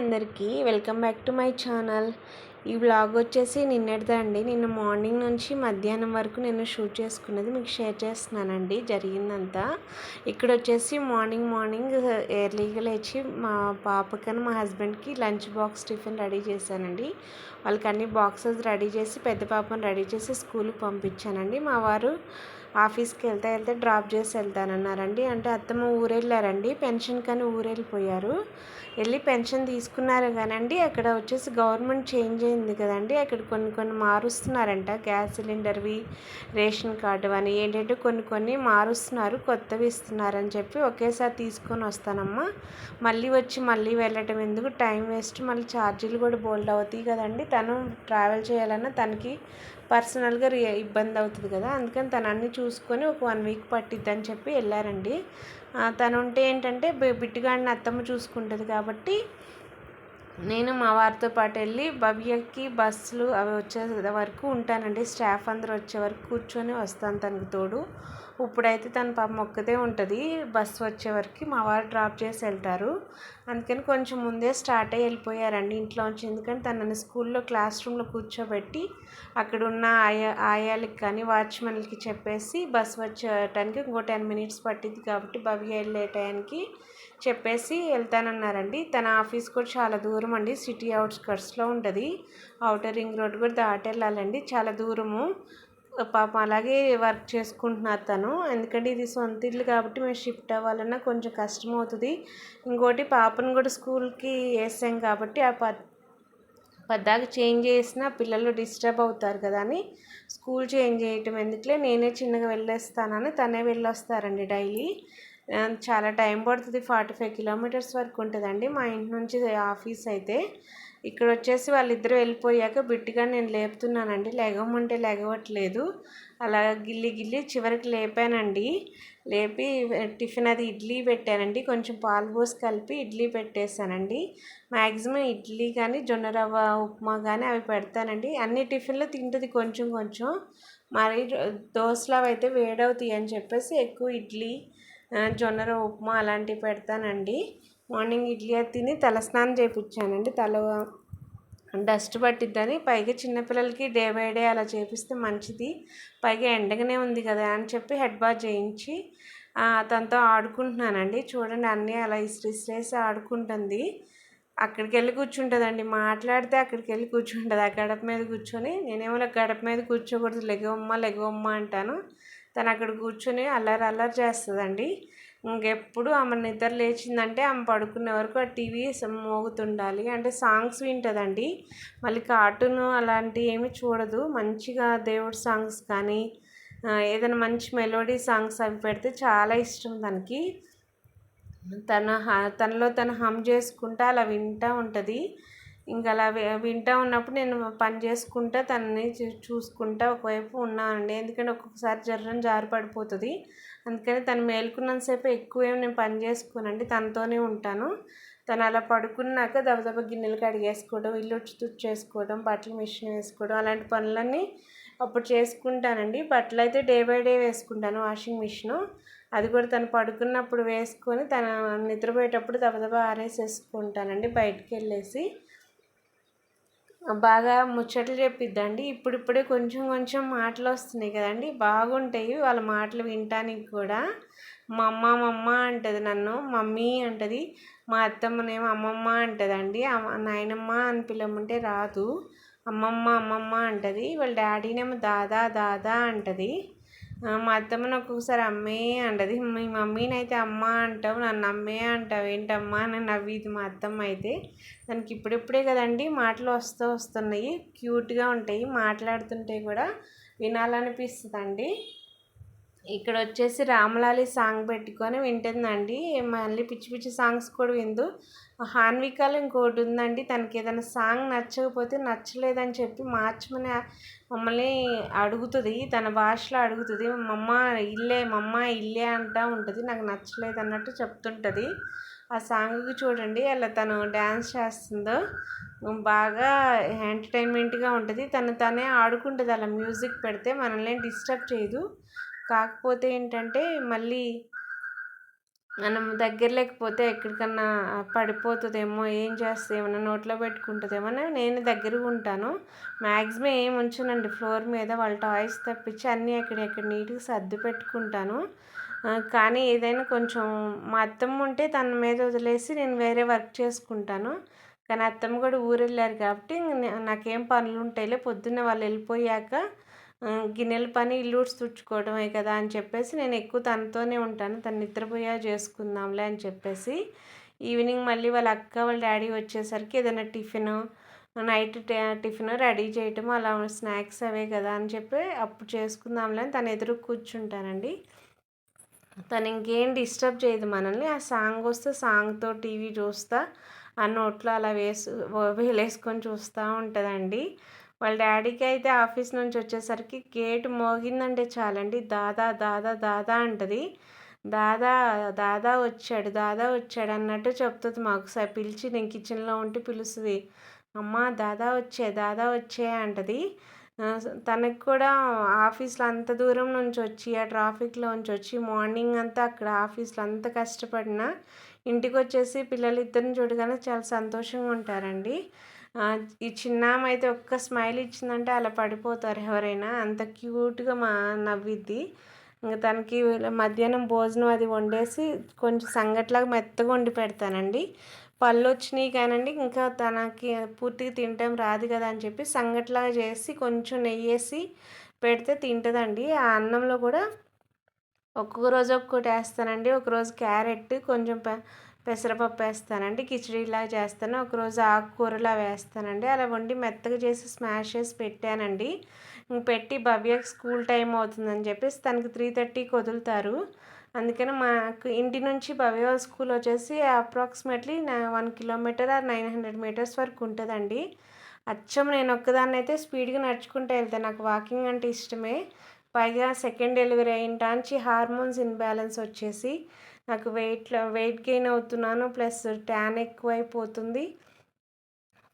అందరికీ welcome back to my channel. ఈ vlog వచ్చేసి నిన్నటిదండి నిన్న మార్నింగ్ నుంచి మధ్యాహ్నం వరకు నేను షూట్ చేసుకున్నది మీకు షేర్ చేస్తున్నానండి. జరిగిందంతా. ఇక్కడ వచ్చేసి మార్నింగ్ మార్నింగ్ ఎర్లీగా లేచి మా పాపకని మా హస్బెండ్కి లంచ్ బాక్స్ టిఫిన్ రెడీ చేశానండి. వాళ్ళకి అన్ని బాక్సెస్ రెడీ చేసి పెద్ద పాపను రెడీ చేసి స్కూల్కి పంపించానండి. మా వారు ఆఫీస్కి వెళ్తే వెళ్తే డ్రాప్ చేసి వెళ్తానన్నారండి. అంటే అత్తమ్మ ఊరెళ్ళారండి. పెన్షన్ కానీ ఊరెళ్ళిపోయారు. వెళ్ళి పెన్షన్ తీసుకున్నారు కానండి అక్కడ వచ్చేసి గవర్నమెంట్ చేంజ్ అయింది కదండి. అక్కడ కొన్ని కొన్ని మారుస్తున్నారంట. గ్యాస్ సిలిండర్వి రేషన్ కార్డు అని ఏంటంటే కొన్ని కొన్ని మారుస్తున్నారు. కొత్తవి ఇస్తున్నారని చెప్పి ఒకేసారి తీసుకొని వస్తానమ్మా. మళ్ళీ వచ్చి మళ్ళీ వెళ్ళటం ఎందుకు? Time waste. మళ్ళీ ఛార్జీలు కూడా బోల్డ్ అవుతాయి కదండి. తను ట్రావెల్ చేయాలన్నా తనకి పర్సనల్గా ఇబ్బంది అవుతుంది కదా. అందుకని తను అన్నీ చూసుకొని ఒక వన్ వీక్ పట్టిద్దని చెప్పి వెళ్ళారండి. తను ఉంటే ఏంటంటే బిట్టుగాడిని అత్తమ్మ చూసుకుంటుంది కాబట్టి నేను మా వారితో పాటు వెళ్ళి భవ్యకి బస్సులు అవి వచ్చే వరకు ఉంటానండి. స్టాఫ్ అందరూ వచ్చే వరకు కూర్చొని వస్తాను తనకు తోడు. ఇప్పుడైతే తన పాప మొక్కదే ఉంటుంది. బస్సు వచ్చే వరకు మా వారు డ్రాప్ చేసి వెళ్తారు. అందుకని కొంచెం ముందే స్టార్ట్ అయ్యి వెళ్ళిపోయారండి ఇంట్లోంచి. ఎందుకంటే తనని స్కూల్లో క్లాస్ రూమ్లో కూర్చోబెట్టి అక్కడ ఉన్న ఆయా ఆయాలకి కానీ వాచ్మెన్లకి చెప్పేసి బస్ వచ్చేటానికి ఇంకో టెన్ మినిట్స్ పట్టింది కాబట్టి భవ్య వెళ్ళే టైంకి చెప్పేసి వెళ్తానన్నారండి. తన ఆఫీస్ కూడా చాలా దూరం అండి. సిటీ అవుట్స్కట్స్లో ఉంటుంది. అవుటర్ రింగ్ రోడ్ కూడా దాటి వెళ్ళాలండి. చాలా దూరము. పాపం అలాగే వర్క్ చేసుకుంటున్నారు తను. ఎందుకంటే ఇది సొంత ఇల్లు కాబట్టి మేము షిఫ్ట్ అవ్వాలన్నా కొంచెం కష్టం అవుతుంది. ఇంకోటి పాపను కూడా స్కూల్కి వేసాం కాబట్టి ఆ పద్ పద్దాక చేంజ్ చేసినా పిల్లలు డిస్టర్బ్ అవుతారు కదా అని స్కూల్ చేంజ్ చేయటం. ఎందుకులే నేనే చిన్నగా వెళ్ళేస్తానని తనే వెళ్ళొస్తారండి డైలీ. చాలా టైం పడుతుంది. ఫార్టీ ఫైవ్ కిలోమీటర్స్ వరకు ఉంటుందండి మా ఇంటి నుంచి ఆఫీస్ అయితే. ఇక్కడ వచ్చేసి వాళ్ళిద్దరూ వెళ్ళిపోయాక బిట్టిగా నేను లేపుతున్నానండి. లేగమంటే లెగవట్లేదు. అలా గిల్లి గిల్లి చివరికి లేపానండి. లేపి టిఫిన్ అది ఇడ్లీ పెట్టానండి. కొంచెం పాలు పోసి కలిపి ఇడ్లీ పెట్టేశానండి. మ్యాక్సిమం ఇడ్లీ కానీ జొన్న రవ్వ ఉప్మా కానీ అవి పెడతానండి. అన్ని టిఫిన్లు తింటుంది కొంచెం కొంచెం. మరి దోశలు అయితే వేడవుతాయి అని చెప్పేసి ఎక్కువ ఇడ్లీ జొన్న రవ్వ ఉప్మా అలాంటివి పెడతానండి. మార్నింగ్ ఇడ్లీ అది తిని తలస్నానం చేయించానండి తల డస్ట్ పట్టిద్దని పైగా చిన్నపిల్లలకి డే బై డే అలా చేపిస్తే మంచిది. పైగా ఎండగానే ఉంది కదా అని చెప్పి హెడ్ బాత్ చేయించి తనతో ఆడుకుంటున్నానండి. చూడండి అన్నీ అలా ఇసిరిసిరేసి ఆడుకుంటుంది. అక్కడికి వెళ్ళి కూర్చుంటుందండి. మాట్లాడితే అక్కడికి వెళ్ళి కూర్చుంటుంది. ఆ గడప మీద కూర్చొని నేనేమో గడప మీద కూర్చోకూడదు. లెగవమ్మ లెగవమ్మ అంటాను. తను అక్కడ కూర్చొని అల్లరి అల్లరి చేస్తుందండి. ఇంకెప్పుడు ఆమె నిద్ర లేచిందంటే ఆమె పడుకునే వరకు ఆ టీవీ మోగుతుండాలి. అంటే సాంగ్స్ వింటుందండి. మళ్ళీ కార్టూన్ అలాంటివి ఏమి చూడదు. మంచిగా దేవుడి సాంగ్స్ కానీ ఏదైనా మంచి మెలోడీ సాంగ్స్ అవి పెడితే చాలా ఇష్టం తనకి. తన తనలో తను హమ్ చేసుకుంటా అలా వింటూ ఉంటుంది. ఇంకా అలా వింటూ ఉన్నప్పుడు నేను పని చేసుకుంటా తనని చూసుకుంటా ఒకవైపు ఉన్నానండి. ఎందుకంటే ఒక్కొక్కసారి జర్రని జారి పడిపోతుంది అందుకని తను మేలుకున్నంతసేపు ఎక్కువ ఏమి నేను పని చేసుకోనండి తనతోనే ఉంటాను. తను అలా పడుకున్నాక దబదబ గిన్నెలు కడిగేసుకోవడం ఇల్లు తుడిచేసుకోవడం బట్టలు మిషన్ వేసుకోవడం అలాంటి పనులన్నీ అప్పుడు చేసుకుంటానండి. బట్టలు అయితే డే బై డే వేసుకుంటాను వాషింగ్ మిషను. అది కూడా తను పడుకున్నప్పుడు వేసుకొని తన నిద్రపోయేటప్పుడు దబదబా ఆరేసేసుకుంటానండి బయటికి వెళ్ళేసి. బాగా ముచ్చట్లు చెప్పిద్దండి. ఇప్పుడిప్పుడే కొంచెం కొంచెం మాటలు వస్తున్నాయి కదండి. బాగుంటాయి వాళ్ళ మాటలు వినటానికి కూడా. మా అమ్మ మమ్మ అంటుంది నన్ను మమ్మీ అంటది మా అత్తమ్మనేమో అమ్మమ్మ అంటదండి. నాయనమ్మ అని పిలవమంటే రాదు. అమ్మమ్మ అమ్మమ్మ అంటది. వాళ్ళ డాడీనేమో దాదా దాదా అంటది. మా అత్తమ్మ నాకు ఒకసారి అమ్మే అంటది. మీ మమ్మీని అయితే అమ్మ అంటావు నన్ను అమ్మే అంటావు ఏంటమ్మా? అని నవ్విది మా అత్తమ్మ అయితే. దానికి ఇప్పుడిప్పుడే కదండి మాటలు వస్తూ వస్తున్నాయి. క్యూట్గా ఉంటాయి. మాట్లాడుతుంటే కూడా వినాలనిపిస్తుందండి. ఇక్కడ వచ్చేసి రామలాలి సాంగ్ పెట్టుకొని వింటుందండి. మళ్ళీ పిచ్చి పిచ్చి సాంగ్స్ కూడా విందు. హాన్వికాలు ఇంకోటి ఉందండి తనకి ఏదైనా సాంగ్ నచ్చకపోతే నచ్చలేదని చెప్పి మార్చమని మమ్మల్ని అడుగుతుంది. తన భాషలో అడుగుతుంది. మమ్మ ఇల్లే మమ్మ ఇల్లే అంటూ ఉంటుంది. నాకు నచ్చలేదు అన్నట్టు చెప్తుంటుంది. ఆ సాంగ్కి చూడండి అలా తను డ్యాన్స్ చేస్తుందో. బాగా ఎంటర్టైన్మెంట్గా ఉంటుంది. తను తనే ఆడుకుంటుంది అలా మ్యూజిక్ పెడితే మనల్ని డిస్టర్బ్ చేయదు. కాకపోతే ఏంటంటే మళ్ళీ మనం దగ్గర లేకపోతే ఎక్కడికన్నా పడిపోతుందేమో ఏం చేస్తే ఏమన్నా నోట్లో పెట్టుకుంటుందేమో అని నేను దగ్గరగా ఉంటాను. మ్యాక్సిమం ఏం ఉంచనండి. ఫ్లోర్ మీద వాళ్ళ టాయ్స్ తప్పించి అన్నీ ఎక్కడెక్కడ నీట్గా సర్ది పెట్టుకుంటాను. కానీ ఏదైనా కొంచెం మా అత్తమ్మ ఉంటే తన మీద వదిలేసి నేను వేరే వర్క్ చేసుకుంటాను. కానీ అత్తమ్మ కూడా ఊరు వెళ్ళారు కాబట్టి నాకేం పనులు ఉంటాయిలే. పొద్దున్న వాళ్ళు వెళ్ళిపోయాక గిన్నెల పని ఇల్లు తుడుచుకోవడమే కదా అని చెప్పేసి నేను ఎక్కువ తనతోనే ఉంటాను. తను నిద్రపోయా చేసుకుందాంలే అని చెప్పేసి ఈవినింగ్ మళ్ళీ వాళ్ళ అక్క వాళ్ళ డాడీ వచ్చేసరికి ఏదైనా టిఫిన్ నైట్ టిఫిన్ రెడీ చేయటం అలా స్నాక్స్ అవే కదా అని చెప్పి అప్పుడు చేసుకుందాంలే అని తను ఎదురు కూర్చుంటానండి. తను ఇంకేం డిస్టర్బ్ చేయదు మనల్ని. ఆ సాంగ్ వస్తే సాంగ్తో టీవీ చూస్తా ఆ నోట్లో అలా వేసు వేలేసుకొని చూస్తూ ఉంటుందండి. వాళ్ళ డాడీకి అయితే ఆఫీస్ నుంచి వచ్చేసరికి గేట్ మోగిందంటే చాలండి. దాదా దాదా దాదా అంటది. దాదా దాదా వచ్చాడు దాదా వచ్చాడు అన్నట్టు చెప్తుంది మాకు సార్ పిలిచి నేను కిచెన్లో ఉంటే పిలుస్తుంది. అమ్మ దాదా వచ్చే దాదా వచ్చే అంటది. తనకు కూడా ఆఫీస్లో అంత దూరం నుంచి వచ్చి ఆ ట్రాఫిక్లో నుంచి వచ్చి మార్నింగ్ అంతా అక్కడ ఆఫీస్లో అంత కష్టపడినా ఇంటికి వచ్చేసి పిల్లలు ఇద్దరిని చూడగానే చాలా సంతోషంగా ఉంటారండి. ఈ చిన్నామ అయితే ఒక్క స్మైల్ ఇచ్చిందంటే అలా పడిపోతారు ఎవరైనా. అంత క్యూట్గా మా నవ్విద్ది. ఇంకా తనకి మధ్యాహ్నం భోజనం అది వండేసి కొంచెం సంగట్లాగా మెత్తగా వండి పెడతానండి. పళ్ళు వచ్చినాయి కానండి ఇంకా తనకి పూర్తిగా తినటం రాదు కదా అని చెప్పి సంగట్లాగా చేసి కొంచెం నెయ్యి వేసి పెడితే తింటుందండి. ఆ అన్నంలో కూడా ఒక్కొక్క రోజు ఒక్కొక్కటి వేస్తానండి. ఒకరోజు క్యారెట్ కొంచెం పెసరపప్పు వేస్తానండి కిచడీలా చేస్తాను. ఒకరోజు ఆకుకూరలా వేస్తానండి. అలా వండి మెత్తగా చేసి స్మాష్ చేసి పెట్టానండి. పెట్టి భవ్యకి స్కూల్ టైం అవుతుందని చెప్పేసి తనకి త్రీ థర్టీకి వదులుతారు అందుకని మాకు ఇంటి నుంచి భవ్య స్కూల్ వచ్చేసి approximately one kilometre or nine hundred metres వరకు ఉంటుందండి. అచ్చం నేను ఒక్కదాన్ని అయితే స్పీడ్గా నడుచుకుంటూ వెళ్తాను నాకు వాకింగ్ అంటే ఇష్టమే. పైగా సెకండ్ డెలివరీ అయిన టాంచి హార్మోన్స్ ఇన్బ్యాలెన్స్ వచ్చేసి నాకు వెయిట్ వెయిట్ గెయిన్ అవుతున్నాను ప్లస్ ట్యాన్ ఎక్కువైపోతుంది.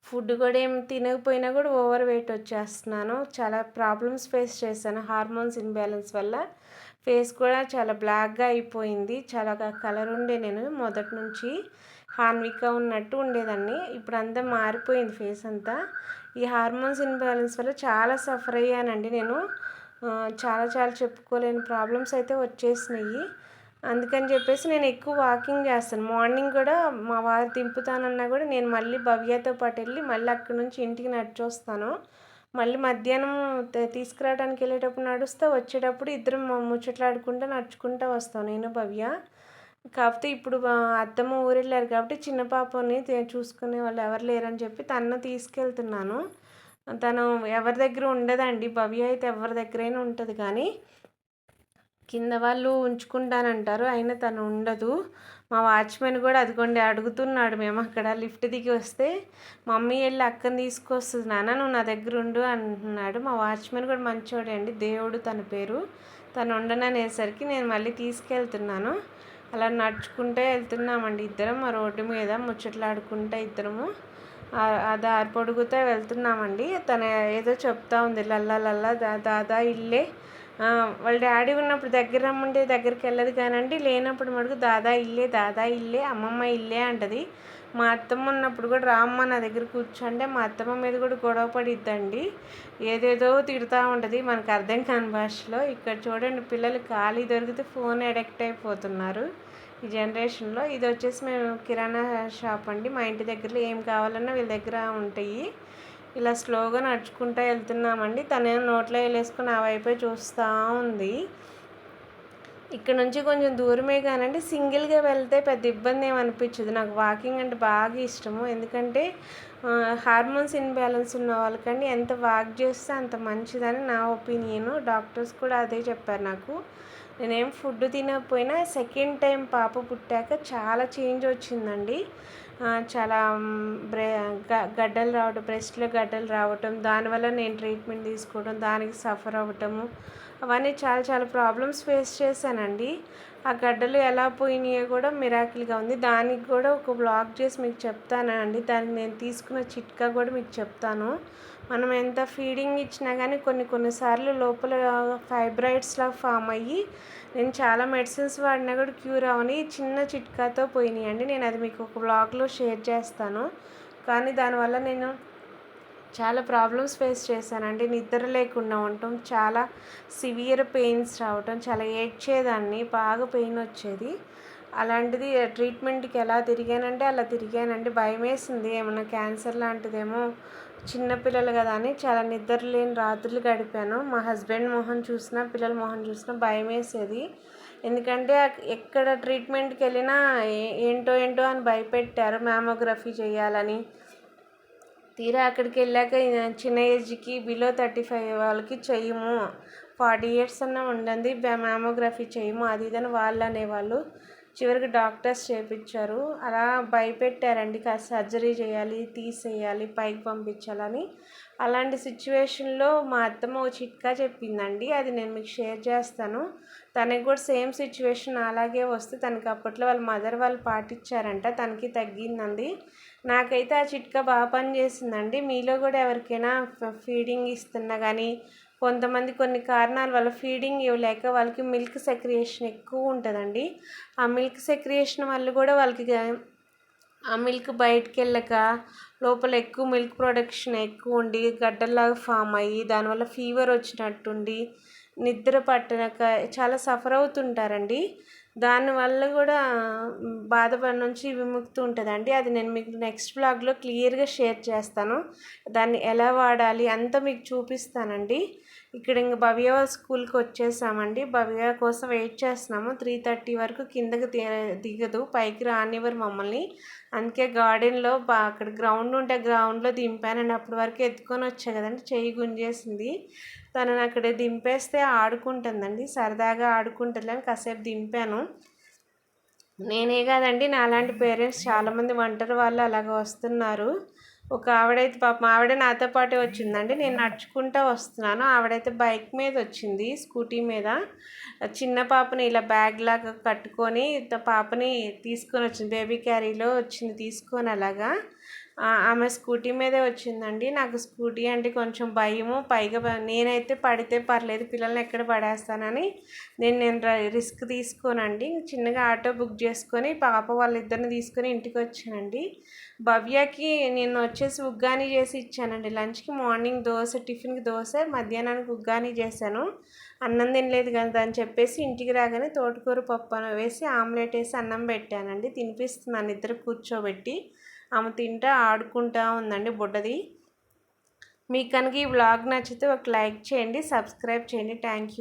ఫుడ్ కూడా ఏం తినకపోయినా కూడా ఓవర్ వెయిట్ వచ్చేస్తున్నాను. చాలా ప్రాబ్లమ్స్ ఫేస్ చేశాను హార్మోన్స్ ఇన్బ్యాలెన్స్ వల్ల. ఫేస్ కూడా చాలా బ్లాక్గా అయిపోయింది. చాలా కలర్ ఉండే నేను మొదటి నుంచి. హాన్విక్గా ఉన్నట్టు ఉండేదాన్ని. ఇప్పుడు అంతా మారిపోయింది ఫేస్ అంతా. ఈ హార్మోన్స్ ఇన్బ్యాలెన్స్ వల్ల చాలా సఫర్ అయ్యానండి నేను. చాలా చాలా చెప్పుకోలేని ప్రాబ్లమ్స్ అయితే వచ్చేసినాయి. అందుకని చెప్పేసి నేను ఎక్కువ వాకింగ్ చేస్తాను. మార్నింగ్ కూడా మా వారు దింపుతానన్నా కూడా నేను మళ్ళీ భవ్యతో పాటు వెళ్ళి మళ్ళీ అక్కడి నుంచి ఇంటికి నడిచొస్తాను. మళ్ళీ మధ్యాహ్నం తీసుకురావడానికి వెళ్ళేటప్పుడు నడుస్తా వచ్చేటప్పుడు ఇద్దరం ముచ్చట్లాడుకుంటూ నడుచుకుంటూ వస్తాను నేను భవ్య. కాకపోతే ఇప్పుడు అత్తమ్మ ఊరు వెళ్ళారు కాబట్టి చిన్న పాపని చూసుకునే వాళ్ళు ఎవరు లేరని చెప్పి తను తీసుకెళ్తున్నాను. తను ఎవరి దగ్గర ఉండదండి. భవ్య అయితే ఎవరి దగ్గరైనా ఉంటుంది కానీ కింద వాళ్ళు ఉంచుకుంటానంటారు అయినా తను ఉండదు. మా వాచ్మెన్ కూడా అదిగోండి అడుగుతున్నాడు మేము అక్కడ లిఫ్ట్ దిగి వస్తే మమ్మీ వెళ్ళి అక్కని తీసుకొస్తుంది నాన్న నువ్వు నా దగ్గర ఉండు అంటున్నాడు. మా వాచ్మెన్ కూడా మంచోడే అండి దేవుడు తన పేరు. తను ఉండననేసరికి నేను మళ్ళీ తీసుకెళ్తున్నాను. అలా నడుచుకుంటే వెళ్తున్నామండి ఇద్దరం మా రోడ్డు మీద ముచ్చట్లాడుకుంటే ఇద్దరము. ఆ దారి పొడుగుతో వెళ్తున్నామండి. తను ఏదో చెప్తా ఉంది లల్లా లల్లా దా దాదా ఇల్లే వాళ్ళ డాడీ ఉన్నప్పుడు దగ్గర రమ్మంటే దగ్గరికి వెళ్ళదు కానండి. లేనప్పుడు మటుకు దాదా ఇల్లే దాదా ఇల్లే అమ్మమ్మ ఇల్లే అంటది. మా అత్తమ్మ ఉన్నప్పుడు కూడా రామ్మ నా దగ్గర కూర్చుంటే మా అత్తమ్మ మీద కూడా గొడవ పడిద్దండి. ఏదేదో తిడుతూ ఉంటుంది. మనకు అర్థం కాని భాషలో. ఇక్కడ చూడండి పిల్లలు ఖాళీ దొరికితే ఫోన్ అడిక్ట్ అయిపోతున్నారు. ఈ జనరేషన్లో. ఇది వచ్చేసి మేము కిరాణా షాప్ అండి. మా ఇంటి దగ్గరలో ఏం కావాలన్నా వీళ్ళ దగ్గర ఉంటాయి. ఇలా స్లోగా నడుచుకుంటూ వెళ్తున్నామండి. తనేమో నోట్లో వేలేసుకుని ఆ వైపే చూస్తూ ఉంది. ఇక్కడ నుంచి కొంచెం దూరమే కానండి. సింగిల్గా వెళ్తే పెద్ద ఇబ్బంది ఏమనిపించదు. నాకు వాకింగ్ అంటే బాగా ఇష్టము. ఎందుకంటే హార్మోన్స్ ఇన్బ్యాలెన్స్ ఉన్న వాళ్ళకండి ఎంత వాక్ చేస్తే అంత మంచిదని నా ఒపీనియను. డాక్టర్స్ కూడా అదే చెప్పారు నాకు. నేనేం ఫుడ్ తినకపోయినా సెకండ్ టైం పాప పుట్టాక చాలా చేంజ్ వచ్చిందండి. చాలా బ్రె గడ్డలు రావడం బ్రెస్ట్లో గడ్డలు రావటం దానివల్ల నేను ట్రీట్మెంట్ తీసుకోవడం దానికి సఫర్ అవ్వటము అవన్నీ చాలా చాలా ప్రాబ్లమ్స్ ఫేస్ చేశానండి. ఆ గడ్డలు ఎలా పోయినాయో కూడా మిరాకిల్గా ఉంది. దానికి కూడా ఒక బ్లాగ్ చేసి మీకు చెప్తానండి. దానికి నేను తీసుకున్న చిట్కా కూడా మీకు చెప్తాను. మనం ఎంత ఫీడింగ్ ఇచ్చినా కానీ కొన్ని కొన్నిసార్లు లోపల ఫైబ్రాయిడ్స్లా ఫామ్ అయ్యి నేను చాలా మెడిసిన్స్ వాడినా కూడా క్యూర్ అవని చిన్న చిట్కాతో పోయినాయి అండి నేను అది మీకు ఒక బ్లాగ్లో షేర్ చేస్తాను. కానీ దానివల్ల నేను చాలా ప్రాబ్లమ్స్ ఫేస్ చేశానండి. నిద్ర లేకుండా ఉండటం చాలా సివియర్ పెయిన్స్ రావటం చాలా ఏడ్చేదాన్ని బాగా పెయిన్ వచ్చేది. అలాంటిది ట్రీట్మెంట్కి ఎలా తిరిగానంటే అలా తిరిగానండి. భయం వేసింది ఏమన్నా క్యాన్సర్ లాంటిదేమో చిన్నపిల్లలు కదా అని చాలా నిద్ర లేని రాత్రులు గడిపాను. మా హస్బెండ్ మొహం చూసినా పిల్లల మొహం చూసినా భయం వేసేది ఎందుకంటే ఎక్కడ ట్రీట్మెంట్కి వెళ్ళినా ఏంటో ఏంటో అని భయపెట్టారు. మ్యామోగ్రఫీ చేయాలని. తీరా అక్కడికి వెళ్ళాక చిన్న ఏజ్కి బిలో థర్టీ ఫైవ్ వాళ్ళకి చెయ్యము. ఫార్టీ ఇయర్స్ అన్న ఉండండి మ్యామోగ్రఫీ చేయము అది ఇదని వాళ్ళు అనేవాళ్ళు. చివరికి డాక్టర్స్ చేయించారు అలా భయపెట్టారండి. కాస్త సర్జరీ చేయాలి తీసేయాలి పైకి పంపించాలని. అలాంటి సిచ్యువేషన్లో మా అత్తమ్మ ఒక చిట్కా చెప్పిందండి అది నేను మీకు షేర్ చేస్తాను. తనకి కూడా సేమ్ సిచ్యువేషన్ అలాగే వస్తే తనకి అప్పట్లో వాళ్ళ మదర్ వాళ్ళు పాటించారంట తనకి తగ్గిందండి. నాకైతే ఆ చిట్కా బాగా పనిచేసిందండి మీలో కూడా ఎవరికైనా ఫీడింగ్ ఇస్తున్నా కానీ కొంతమంది కొన్ని కారణాల వల్ల ఫీడింగ్ ఇవ్వలేక వాళ్ళకి మిల్క్ సెక్రియేషన్ ఎక్కువ ఉంటుందండి. ఆ మిల్క్ సెక్రియేషన్ వల్ల కూడా వాళ్ళకి ఆ మిల్క్ బయటికి వెళ్ళక లోపల ఎక్కువ మిల్క్ ప్రొడక్షన్ ఎక్కువ ఉండి గడ్డల్లాగా ఫామ్ అయ్యి దానివల్ల ఫీవర్ వచ్చినట్టుండి నిద్ర పట్టనక చాలా సఫర్ అవుతుంటారండి. దానివల్ల కూడా బాధపడి నుంచి విముక్తి ఉంటుందండి. అది నేను మీకు నెక్స్ట్ బ్లాగ్లో క్లియర్గా షేర్ చేస్తాను. దాన్ని ఎలా వాడాలి అంతా మీకు చూపిస్తానండి. ఇక్కడ ఇంక భవ్య స్కూల్కి వచ్చేసామండి. భవ్య కోసం వెయిట్ చేస్తున్నాము. త్రీ థర్టీ వరకు కిందకి దిగదు. పైకి రానివ్వరు మమ్మల్ని. అందుకే గార్డెన్లో బా అక్కడ గ్రౌండ్ ఉంటే గ్రౌండ్లో దింపానండి అప్పటి వరకు ఎత్తుకొని వచ్చా కదండి. చెయ్యి గుంజేసింది. తనని అక్కడ దింపేస్తే ఆడుకుంటుందండి. సరదాగా ఆడుకుంటుందని కాసేపు దింపాను. నేనే కాదండి. నాలాంటి పేరెంట్స్ చాలామంది ఒంటరి వాళ్ళు అలాగ వస్తున్నారు. ఒక ఆవిడైతే పాపం ఆవిడ నాతో పాటే వచ్చిందండి. నేను నడుచుకుంటూ వస్తున్నాను. ఆవిడైతే బైక్ మీద వచ్చింది స్కూటీ మీద. చిన్న పాపని ఇలా బ్యాగ్ లాగా కట్టుకొని పాపని తీసుకొని వచ్చింది. బేబీ క్యారీలో వచ్చింది తీసుకొని అలాగా. ఆమె స్కూటీ మీదే వచ్చిందండి. నాకు స్కూటీ అంటే కొంచెం భయము. పైగా నేనైతే పడితే పర్లేదు పిల్లల్ని ఎక్కడ పడేస్తానని నేను నేను రిస్క్ తీసుకోనండి. చిన్నగా ఆటో బుక్ చేసుకొని పాప వాళ్ళిద్దరిని తీసుకొని ఇంటికి వచ్చానండి. భవ్యకి నేను వచ్చేసి ఉగ్గాని చేసి ఇచ్చానండి. లంచ్కి మార్నింగ్ దోశ టిఫిన్కి దోశ మధ్యాహ్నానికి ఉగ్గాని చేశాను. అన్నం తినలేదు కదా అని చెప్పేసి ఇంటికి రాగానే తోటకూర పప్పు వేసి ఆమ్లెట్ వేసి అన్నం పెట్టానండి. తినిపిస్తున్నాను ఇద్దరు కూర్చోబెట్టి. ఆమె తింటా ఆడుకుంటా ఉందండి బుడ్డది. మీకు కనుక ఈ వ్లాగ్ నచ్చితే ఒక లైక్ చేయండి సబ్స్క్రైబ్ చేయండి. Thank you